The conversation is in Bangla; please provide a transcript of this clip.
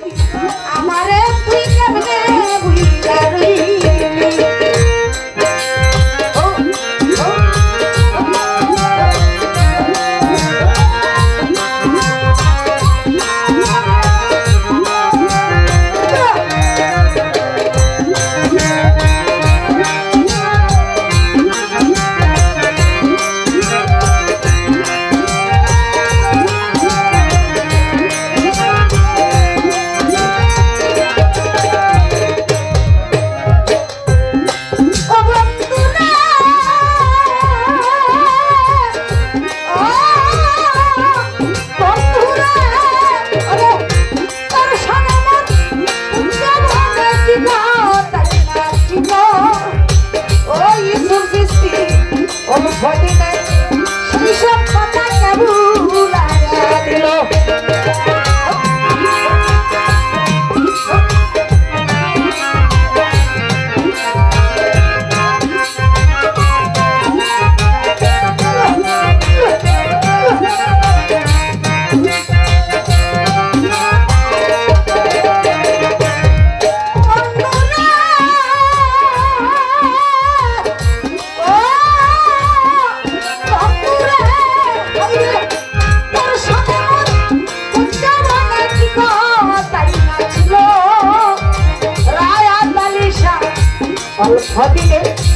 Yeah. Vai tentar. অল্প